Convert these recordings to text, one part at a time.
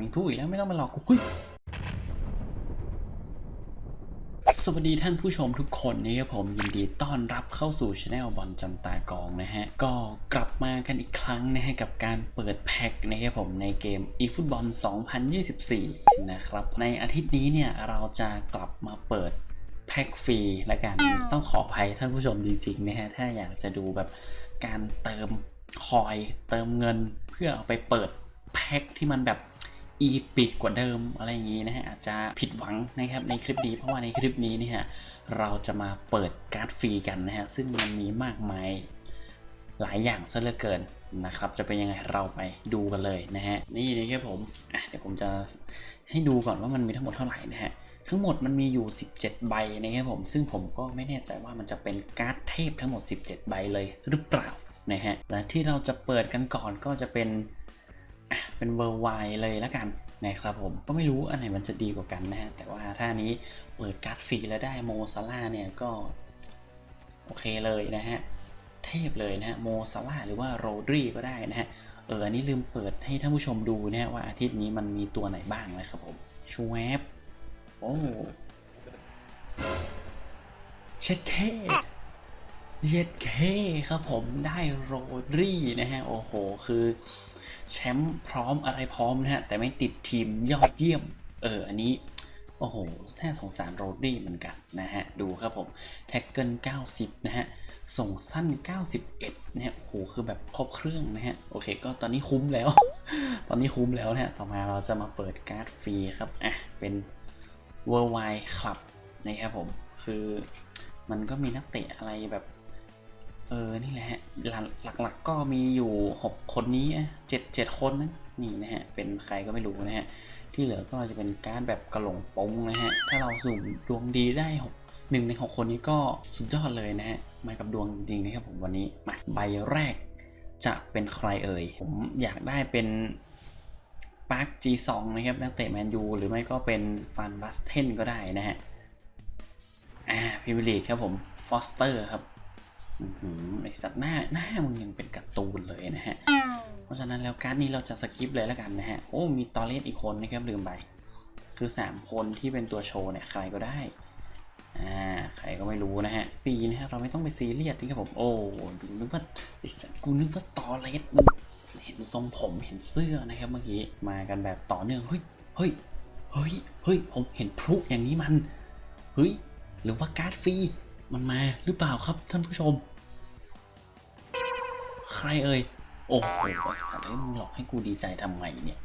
มีผู้อีกแล้วไม่ต้องมาหลอกกูเฮ้ยสวัสดีท่านผู้ชมทุกคนนะครับผมยินดีต้อนรับเข้าสู่ช anel บอลจำตากองนะฮะ ก็กลับมากันอีกครั้งนะฮะ กับการเปิดแพ็คนะครับผมในเกม eFootball 2024 นะครับ ในอาทิตย์นี้เนี่ย เราจะกลับมาเปิดแพ็กฟรีและกันต้องขออภัยท่านผู้ชมจริงๆนะฮะ ถ้าอยากจะดูแบบการเติมคอยเติมเงิน เพื่อเอาไปเปิดแพ็กที่มันแบบ อีปิกกว่าเดิมอะไรอย่างนี้นะฮะอาจจะผิดหวังนะครับในคลิปนี้เพราะว่าในคลิปนี้นี่ฮะเราจะมาเปิดการ์ดฟรีกันนะฮะซึ่งมันมีมากมายหลายอย่างซะเหลือเกินนะครับ จะเป็นยังไงเราไปดูกันเลยนะฮะนี่นะครับผมเดี๋ยวผมจะให้ดูก่อนว่ามันมีทั้งหมดเท่าไหร่นะฮะทั้งหมดมันมีอยู่ 17 ใบนะครับผมซึ่งผมก็ไม่แน่ใจว่ามันจะเป็นการ์ดเทพทั้งหมด 17 ใบเลยหรือเปล่านะฮะและที่เราจะเปิดกันก่อนก็จะเป็น เป็นเวอร์ไวเลยละกันนะครับผมก็ไม่รู้อันไหนมันจะดีกว่ากันนะฮะแต่ว่าถ้าอันนี้เปิดการ์ดฟรีแล้วได้โมซาร่าเนี่ยก็โอเคเลยนะฮะเทพเลยนะฮะโมซาร่าหรือว่าโรดรีก็ได้นะฮะเอออันนี้ลืมเปิดให้ท่านผู้ชมดูนะฮะว่าอาทิตย์นี้มันมีตัวไหนบ้างนะครับผมชวบโอ้เช็ดเคเย็ดเคครับผมได้โรดรี่นะฮะโอ้โหคือ แชมป์พร้อมอะไรพร้อมนะฮะ แต่ไม่ติดทีมยอดเยี่ยม เออ อันนี้ โอ้โหแท้สงสารโรดรี่เหมือนกันนะฮะ ดูครับผม แท็กเกิล 90 นะฮะ ส่งสั้น 91 นะฮะ โอ้โห คือแบบครบเครื่องนะฮะ โอเค ก็ตอนนี้คุ้มแล้ว ตอนนี้คุ้มแล้วนะฮะ ต่อมาเราจะมาเปิดการ์ดฟรีครับ อะ เป็น Worldwide Club นะครับผม คือมันก็มีนักเตะอะไรแบบ ออนี่แหละฮะหลักๆก็มีอยู่ 6 คนนี้เจ็ดเจ็ดคนนะนี่นะฮะเป็นใครก็ไม่รู้นะฮะที่เหลือก็จะเป็นการดแบบกระหลงปงนะฮะถ้าเราสุ่มดวงดีได้หกหนึ่งใน 6 คนนี้ก็สุดยอดเลยนะฮะมากับดวงจริงๆนะครับผมวันนี้มาใบแรกจะเป็นใครเอ่ย ผมอยากได้เป็นปาร์ค G2 นะครับนักเตะแมนยูหรือไม่ก็เป็นฟันบัสเทนก็ได้นะฮะอ่าพิมลีครับผมฟอสเตอร์ครับ ไอสัตว์หน้าหน้ามึงยังเป็นการ์ตูนเลยนะฮะ เพราะฉะนั้นแล้วการ์ดนี้เราจะสกิปเลยแล้วกันนะฮะ โอ้ มีตอเลสอีกคนนะครับลืมไป คือ 3 คนที่เป็นตัวโชว์เนี่ย ใครก็ได้ อ่า ใครก็ไม่รู้นะฮะ ปีนะครับเราไม่ต้องไปซีเรียสนะครับผม โอ้ดูนึกว่าไอสัตว์กูนึกว่าตอเลสมึงเห็นทรงผมเห็นเสื้อนะครับเมื่อกี้ มากันแบบต่อเนื่อง เฮ้ย เฮ้ย เฮ้ย เฮ้ย ผมเห็นพลุอย่างนี้มัน เฮ้ย หรือว่าการ์ดฟรี มันมาหรือเปล่าครับท่านผู้ชม ใครเอ่ย โอ้โหไอ้สัตว์เอ้ยมึงหลอกให้กูดีใจทำไมเนี่ย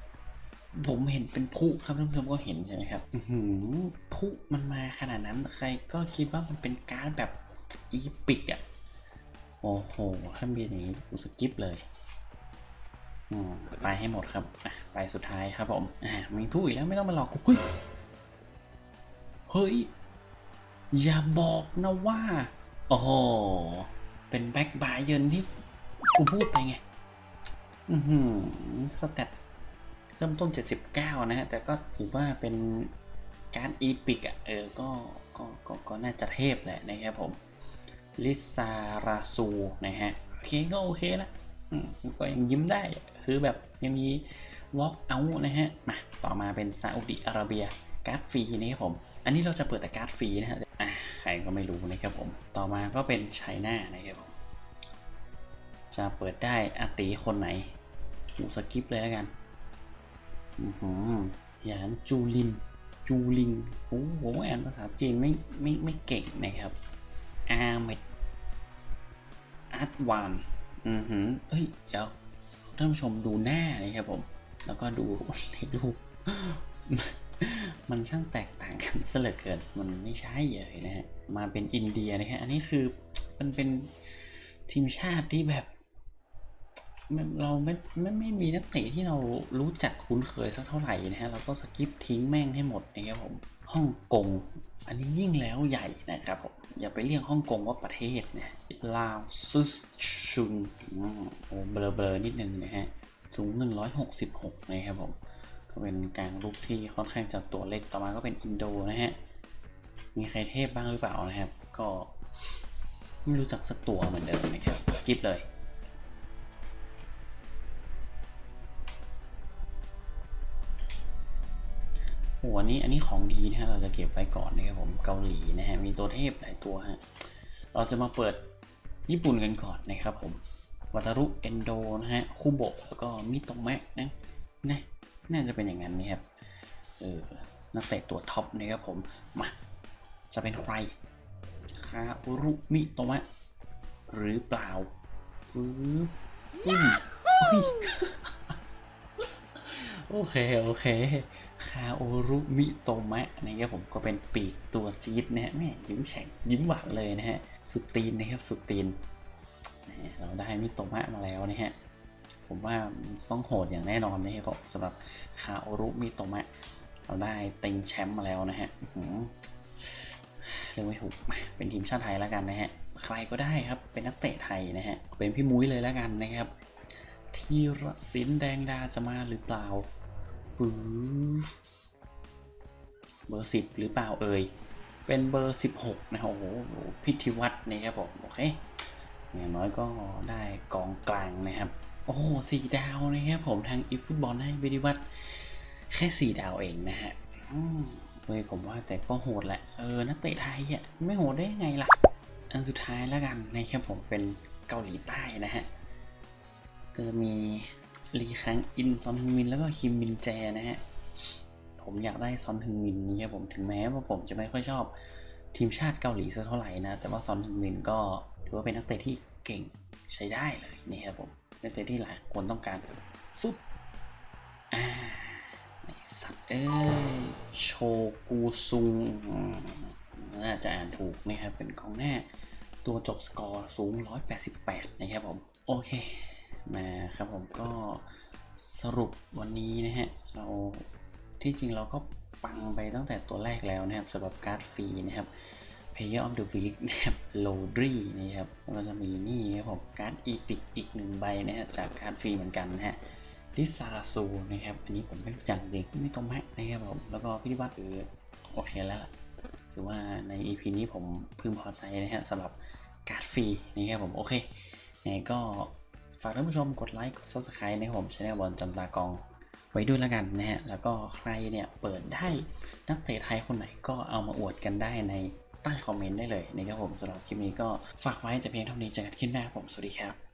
ผมเห็นเป็นพลุครับท่านผู้ชมก็เห็นใช่ไหมครับอื้อหือพลุมันมาขนาดนั้นใครก็คิดว่ามันเป็นการแบบอีปิกอะโอ้โหถ้ามีอย่างนี้กูสกิปเลยอืมไปให้หมดครับอะไปสุดท้ายครับผมอ่ามีผู้อีกแล้วไม่ต้องมาหลอกกูเฮ้ยเฮ้ย อย่าบอกนะว่า โอ้โห เป็นแบ็กบายเยินที่กูพูดไปไง อือหือสแตทเริ่มต้น 79 นะฮะ แต่ก็ถือว่าเป็นการอีพิกอะ เออ ก็ก็ก็ก็น่าจะเทพแหละนะครับผม ลิซาราซู นะฮะ โอเคก็โอเคละก็ยังยิ้มได้ คือแบบยังมี walk out นะฮะ มา ต่อมาเป็นซาอุดิอาระเบีย การ์ดฟรีนะครับผม อันนี้เราจะเปิดแต่การ์ดฟรีนะฮะ รก็ไม่รู้นะครับผม ต่อมาก็เป็นไชน่านะครับผม จะเปิดได้อาตีคนไหนหูสกิปเลยแล้วกัน อือหือหยานจูลิน จูลิงโอ้ผมอ่านภาษาจีนไม่ไม่ไม่เก่งนะครับ อาเมดอาร์ตวาน อือหือเอ้ย เดี๋ยวท่านผู้ชมดูหน้านะครับผม แล้วก็ดูในรูป มันช่างแตกต่างกันซะเหลือเกิน มันไม่ใช่เลยนะฮะ มาเป็นอินเดียนะฮะ อันนี้คือมันเป็นทีมชาติที่แบบ เราไม่ไม่ไม่มีนักเตะที่เรารู้จักคุ้นเคยสักเท่าไหร่นะฮะ เราก็สกิปทิ้งแม่งให้หมดนะครับผม ฮ่องกง อันนี้ยิ่งแล้วใหญ่นะครับผม อย่าไปเรียกฮ่องกงว่าประเทศนะลาวซุสชุนอืมโอ้เบลอเบลอๆนิดนึงนะฮะ สูง 166 นะครับผม เป็นกลางรูปที่ค่อนข้างจะตัวเล็กต่อมาก็เป็นอินโดนะฮะ มีใครเทพบ้างหรือเปล่านะครับ ก็ไม่รู้จักสักตัวเหมือนเดิมนะครับกิปเลยมโอ้อันนี้อันนี้ของดีนะฮะเราจะเก็บไว้ก่อนนะครับผมเกาหลีนะฮะมีตัวเทพหลายตัวฮะเราจะมาเปิดญี่ปุ่นกันก่อนนะครับผมวัตารุเอนโดนะฮะคูโบะแล้วก็มิโตะแมะนะนะ น่าจะเป็นอย่างนั้นนะครับเออนักเตะตัวท็อปนะครับผม มา จะเป็นใคร คาอุรุมิโตะหรือเปล่าฟื้บอุ้ยโอเค โอเค คาโอรุมิโตมะนะครับผมก็เป็นปีกตัวจี๊ดนะฮะแม่ยิ้มแฉ่งยิ้มหวานเลยนะฮะ สุดตีนนะครับ สุดตีน เราได้มิโตมะมาแล้วนะฮะ ผมว่ามันต้องโหดอย่างแน่นอนนะครับสำหรับคาโอรุมิโตมะ เราได้เต็งแชมป์มาแล้วนะฮะอื้อหือเรียกไม่ถูกมาเป็นทีมชาติไทยแล้วกันนะฮะ ใครก็ได้ครับ เป็นนักเตะไทยนะฮะ เป็นพี่มุ้ยเลยแล้วกันนะครับธีรศิลแดงดาจะมาหรือเปล่าปึ๊บเบอร์สิบหรือเปล่าเอ่ย เป็นเบอร์สิบหกนะโอ้โห พิธีวัตรนะครับผม โอเคอย่างน้อยก็ได้กองกลางนะครับ โอ้โหสี่ดาวนะครับผมทางอีฟุตบอลให้พิธีวัตแค่สี่ดาวเองนะฮะเฮ้ยผมว่าแต่ก็โหดแหละ เออ นักเตะไทยอะไม่โหดได้ยังไงล่ะ อันสุดท้ายแล้วกันนะครับผมเป็นเกาหลีใต้นะฮะ ก็จะมีลีคังอินซอนฮึงมินแล้วก็คิมมินแจนะฮะ ผมอยากได้ซอนฮึงมินนี่ครับผมถึงแม้ว่าผมจะไม่ค่อยชอบทีมชาติเกาหลีสักเท่าไหร่นะ แต่ว่าซอนฮึงมินก็ถือว่าเป็นนักเตะที่เก่งใช้ได้เลยนี่ครับผม นักเตที่หลายคนต้องการฟึบอ่าไอสัตว์เอ้ยโชกูซุงน่าจะอ่านถูกนะครับเป็นกองหน้า ตัวจบสกอร์สูง 188 นะครับผม โอเค มาครับผมก็สรุปวันนี้นะฮะ เราที่จริงเราก็ปังไปตั้งแต่ตัวแรกแล้วนะครับสำหรับการ์ดฟรีนะครับ Player of the Week นะครับ l o d r y นะครับแล้วก็จะมีนี่นะครับผมการ์ดอีพิกอีกหนึ่งใบนะฮะจากการ์ดฟรีเหมือนกันนะฮะดิซาราซูนะครับ อันนี้ผมไม่รู้จักจริงไม่ตรงแม็กนะครับผม แล้วก็พิธีวัตรคือโอเคแล้วล่ะหรือว่าใน EP นี้ผมพึงพอใจนะฮะสำหรับการ์ดฟรีนี่ครับผมโอเคยังไงก็ฝากท่านผู้ชมกดไลค์กด Subscribe นะครับผมช anel บอลจันตากองไว้ด้วยแล้วกันนะฮะ แล้วก็ใครเนี่ยเปิดได้นักเตะไทยคนไหนก็เอามาอวดกันได้ใน ใต้คอมเมนต์ได้เลยนะครับผมสำหรับคลิปนี้ก็ฝากไว้แต่เพียงเท่านี้เจอกันคลิปหน้าผมสวัสดีครับ